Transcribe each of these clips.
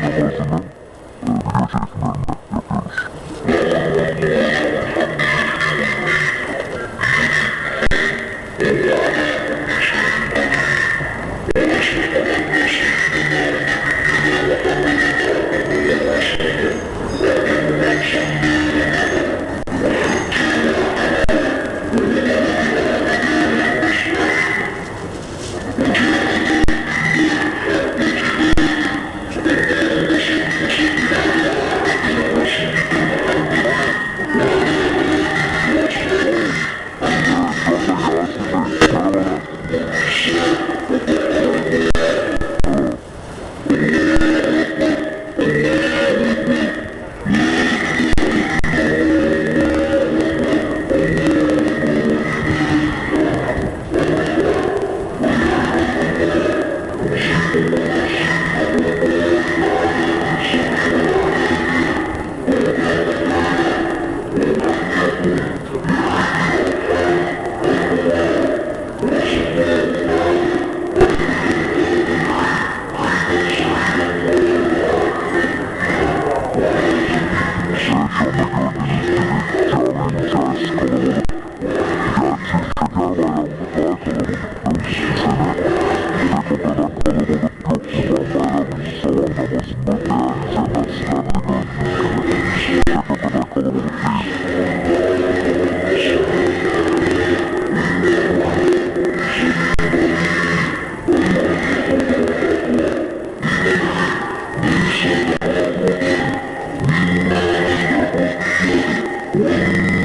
还有什么？Yeah.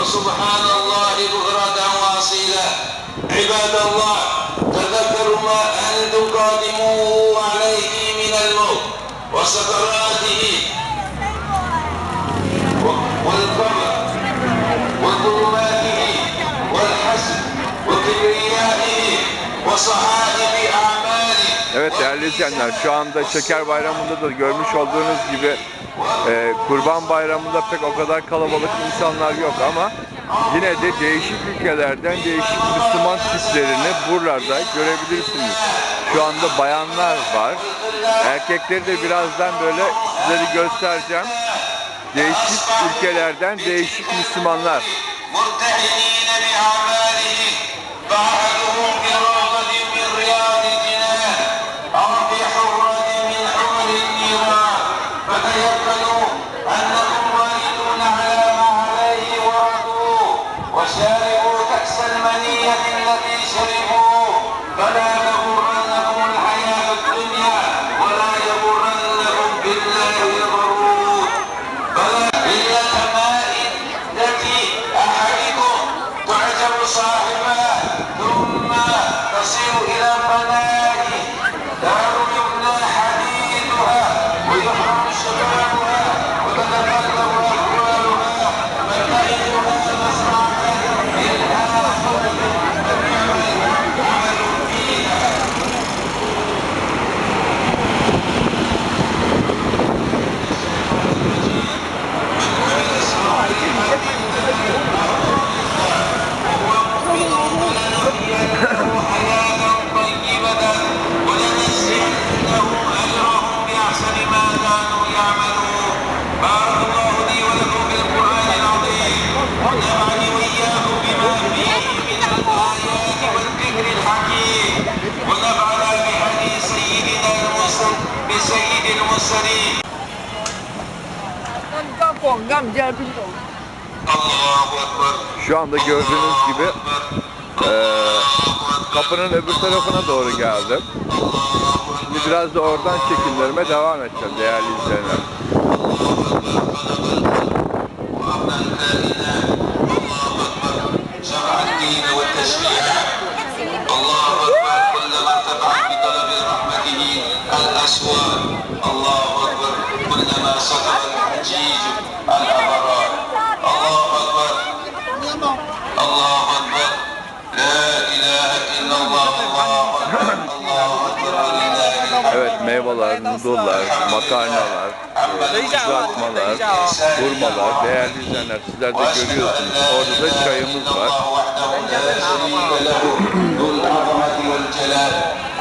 وسبحان الله بكرة وأصيلا عباد الله تذكروا ما أنتم قادمون عليه من الموت وسكراته. والقمر وظلماته والحسد وكبريائه أعماله İzleyenler şu anda Şeker Bayramı'nda da görmüş olduğunuz gibi e, Kurban Bayramı'nda pek o kadar kalabalık insanlar yok ama yine de değişik ülkelerden değişik Müslüman tiplerini buralarda görebilirsiniz. Şu anda bayanlar var. Erkekleri de birazdan böyle sizleri göstereceğim. Değişik ülkelerden değişik Müslümanlar. Şu anda gördüğünüz gibi e, kapının öbür tarafına doğru geldim. Şimdi biraz da oradan çekimlerime devam edeceğim değerli izleyenler. شرع الدين والتشريع الله اكبر كلما ارتفعت بطلب رحمته الاسوار الله اكبر كلما صدر الحجيج Evet meyveler, noodle'lar, makarnalar, e, kızartmalar, hurmalar, değerli izleyenler sizler de görüyorsunuz. Orada da çayımız var.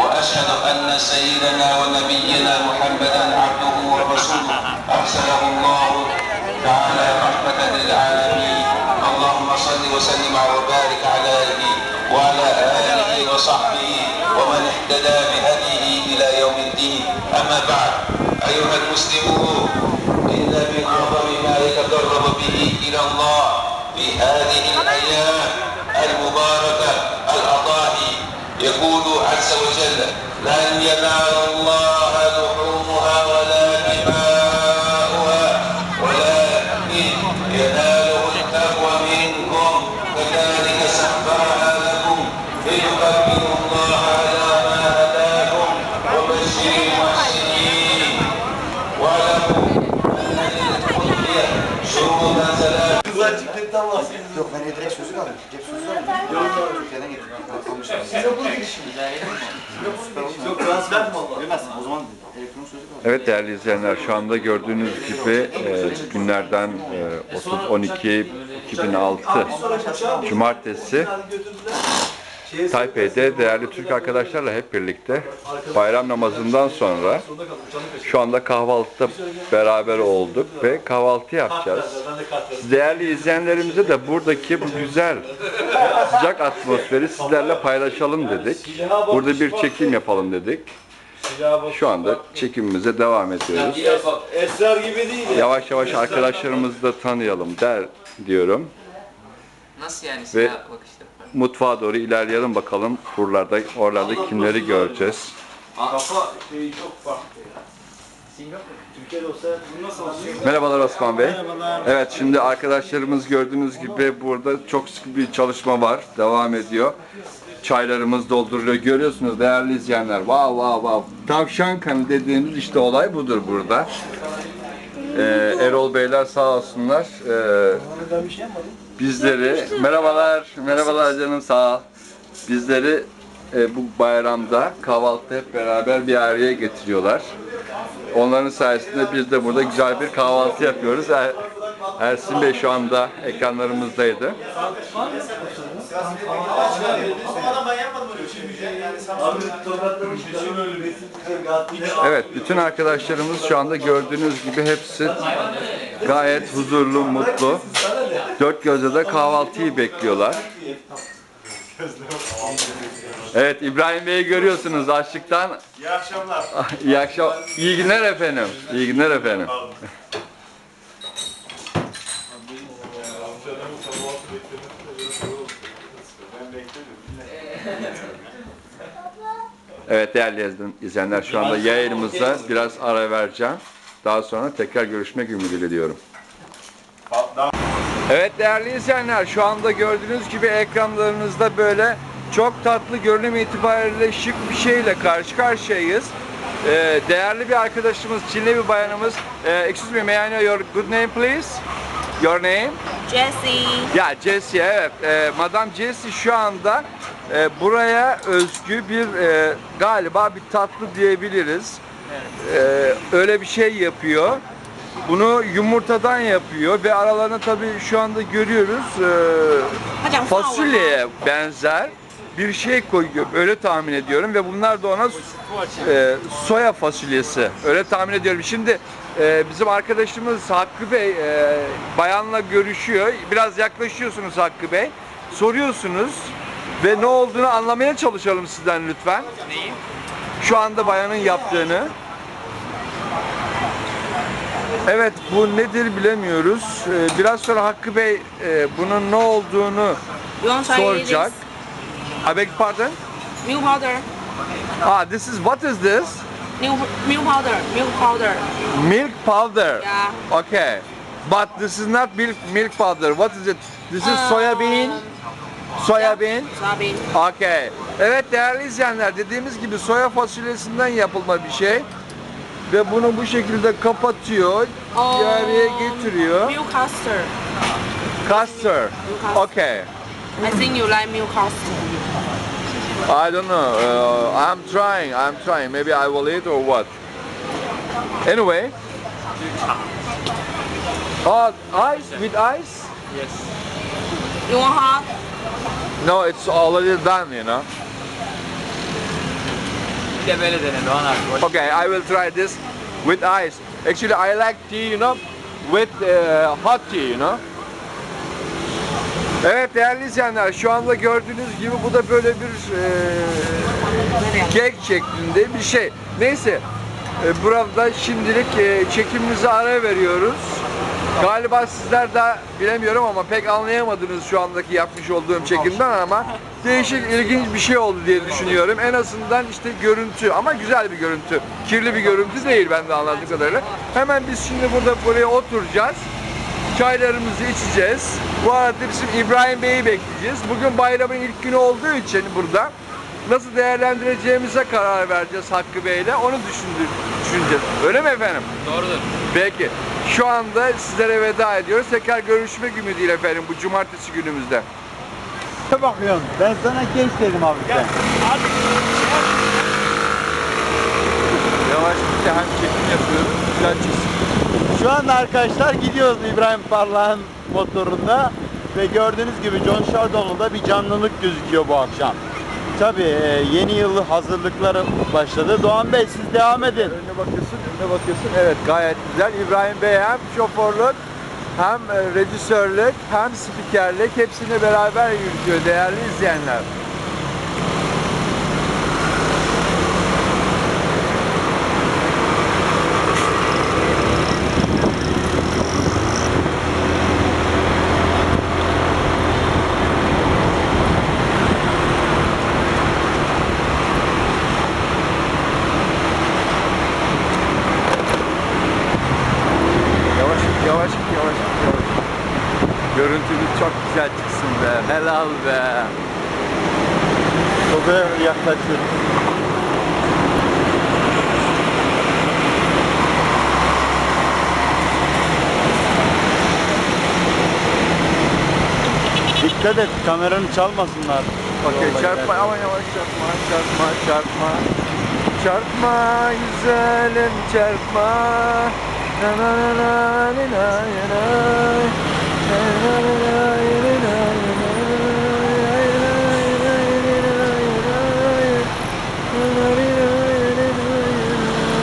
وأشهد أن سيدنا ونبينا محمدا عبده ورسوله أرسله الله تعالى رحمة للعالمين اللهم صل وسلم وبارك عليه وعلى آله وصحبه ومن اهتدى بهديه أما بعد. أيها المسلمون إن من أعظم ما يتقرب به إلى الله في هذه الأيام المباركة الأضاحي يقول عز وجل لن ينال الله لحومها Evet değerli izleyenler şu anda gördüğünüz gibi e, günlerden e, 30-12-2006 Cumartesi Taipei'de değerli Türk arkadaşlarla hep birlikte bayram namazından sonra şu anda kahvaltıda beraber olduk ve kahvaltı yapacağız. Değerli izleyenlerimize de buradaki bu güzel sıcak atmosferi sizlerle paylaşalım dedik. Burada bir çekim yapalım dedik. Şu anda çekimimize devam ediyoruz. Esrar gibi değil ya. Yavaş yavaş arkadaşlarımızı da tanıyalım der diyorum. Nasıl yani Ve- silah bakışta? Mutfağa doğru ilerleyelim bakalım. Buralarda, oralarda kimleri göreceğiz. Kafa şeyi çok farklı ya. Merhabalar Osman Bey. Evet şimdi arkadaşlarımız gördüğünüz gibi burada çok sıkı bir çalışma var. Devam ediyor. Çaylarımız dolduruluyor. Görüyorsunuz değerli izleyenler. Wow wow wow. Tavşan kanı dediğimiz işte olay budur burada. Ee, Erol Beyler sağ olsunlar. Ee, bizleri merhabalar merhabalar canım sağ ol. Bizleri e, bu bayramda kahvaltı hep beraber bir araya getiriyorlar. Onların sayesinde biz de burada güzel bir kahvaltı yapıyoruz. Er- Ersin Bey şu anda ekranlarımızdaydı. Evet, bütün arkadaşlarımız şu anda gördüğünüz gibi hepsi gayet huzurlu, mutlu. Dört gözle de kahvaltıyı bekliyorlar. Evet, İbrahim Bey'i görüyorsunuz açlıktan. İyi akşamlar. İyi akşam, iyi günler efendim. İyi günler efendim. Evet değerli izleyen- izleyenler şu anda yayınımızda biraz ara vereceğim. Daha sonra tekrar görüşmek ümidiyle diyorum. Evet değerli izleyenler şu anda gördüğünüz gibi ekranlarınızda böyle çok tatlı görünüm itibariyle şık bir şeyle karşı karşıyayız. Ee, değerli bir arkadaşımız, Çinli bir bayanımız. Ee, excuse me, may I know your good name please? Your name? Jessie. Ya Jessie evet. Ee, Madam Jessie şu anda e, buraya özgü bir e, galiba bir tatlı diyebiliriz. Ee, öyle bir şey yapıyor. Bunu yumurtadan yapıyor ve aralarına tabii şu anda görüyoruz e, fasulyeye benzer bir şey koyuyor. Öyle tahmin ediyorum ve bunlar da ona e, soya fasulyesi. Öyle tahmin ediyorum. Şimdi e, bizim arkadaşımız Hakkı Bey e, bayanla görüşüyor. Biraz yaklaşıyorsunuz Hakkı Bey. Soruyorsunuz ve ne olduğunu anlamaya çalışalım sizden lütfen. Neyi? Şu anda bayanın yaptığını. Evet bu nedir bilemiyoruz. Ee, Biraz sonra Hakkı Bey e, bunun ne olduğunu You want to try soracak. this? I beg your pardon? Milk powder. Ah, this is what is this? Milk, milk powder. Milk powder. Milk powder. Yeah. Okay. But this is not milk milk powder. What is it? This is soya bean. Soya bean. Soybean. Okay. Evet değerli izleyenler dediğimiz gibi soya fasulyesinden yapılma bir şey. Ve bunu bu şekilde kapatıyor, araya getiriyor. Milk custard. Custard. Okay. I think you like milk custard. I don't know. Uh, I'm trying. I'm trying. Maybe I will eat or what. Anyway. Oh, ice with ice? You want hot? No, it's already done. You know. Bir de böyle dene Doğan abi. Okay, I will try this with ice. Actually, I like tea, you know, with uh, hot tea, you know. Evet değerli izleyenler şu anda gördüğünüz gibi bu da böyle bir e, kek şeklinde bir şey. Neyse e, burada şimdilik e, çekimimize ara veriyoruz. Galiba sizler de bilemiyorum ama pek anlayamadınız şu andaki yapmış olduğum çekimden ama değişik ilginç bir şey oldu diye düşünüyorum. En azından işte görüntü ama güzel bir görüntü. Kirli bir görüntü değil ben de anladığım kadarıyla. Hemen biz şimdi burada buraya oturacağız. Çaylarımızı içeceğiz. Bu arada bizim İbrahim Bey'i bekleyeceğiz. Bugün bayramın ilk günü olduğu için burada nasıl değerlendireceğimize karar vereceğiz Hakkı Bey'le. Onu düşündür, düşüneceğiz. Öyle mi efendim? Doğrudur. Peki. Şu anda sizlere veda ediyoruz. Tekrar görüşmek ümidiyle efendim bu cumartesi günümüzde. Ne bakıyorsun? Ben sana genç dedim abi sen. Yavaş bir hem çekim yapıyoruz. Güzel çizim. Şu anda arkadaşlar gidiyoruz İbrahim Parlak'ın motorunda ve gördüğünüz gibi John Shardon'da bir canlılık gözüküyor bu akşam. Tabii e, yeni yıl hazırlıkları başladı. Doğan Bey siz devam edin. Önüne bakıyorsun, önüne bakıyorsun. Evet gayet güzel. İbrahim Bey hem şoförlük hem e, rejisörlük hem spikerlik hepsini beraber yürütüyor değerli izleyenler. Helal be. Çok yaklaşıyoruz. Dikkat et kameranı çalmasınlar. Okey Yolda çarpma giderken. ama yavaş çarpma çarpma çarpma. Çarpma güzelim çarpma. Na na na na na na na na. Na na na na na na na na. Ay, na, na, na, na, na, na. Na, na, na, na, na, na,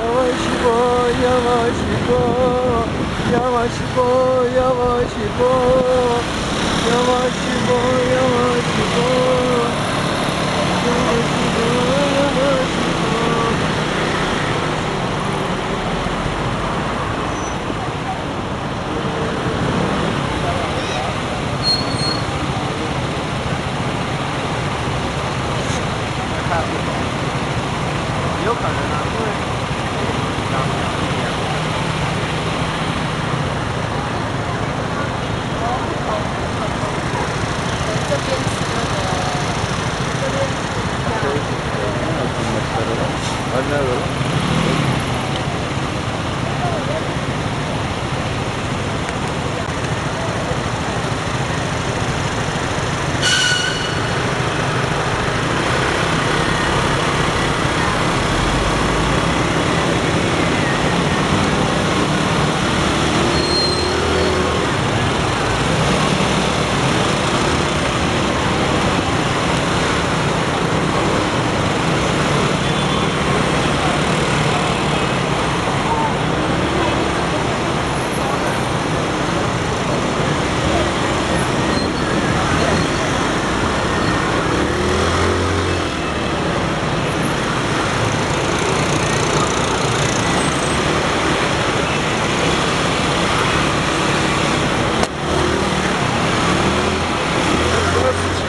Yavaş bo, yavaş bo, yavaş bo, yavaş bo, yavaş bo, yavaş bo, yavaş bo, yavaş bo. Hadi nerede lan?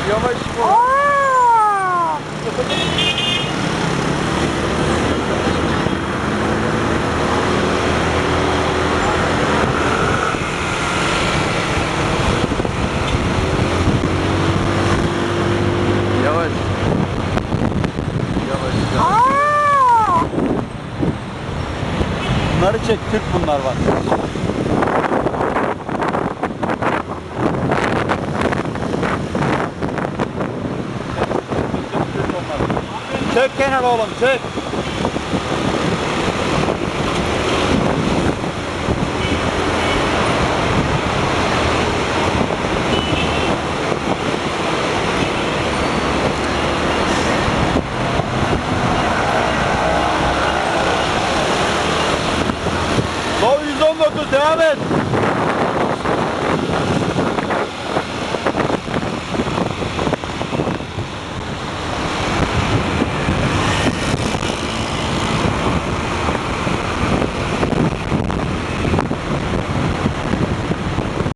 Yavaş bo. Yavaş. Yavaş. yavaş. Bunları çek Türk bunlar var. Çek kenara oğlum çek.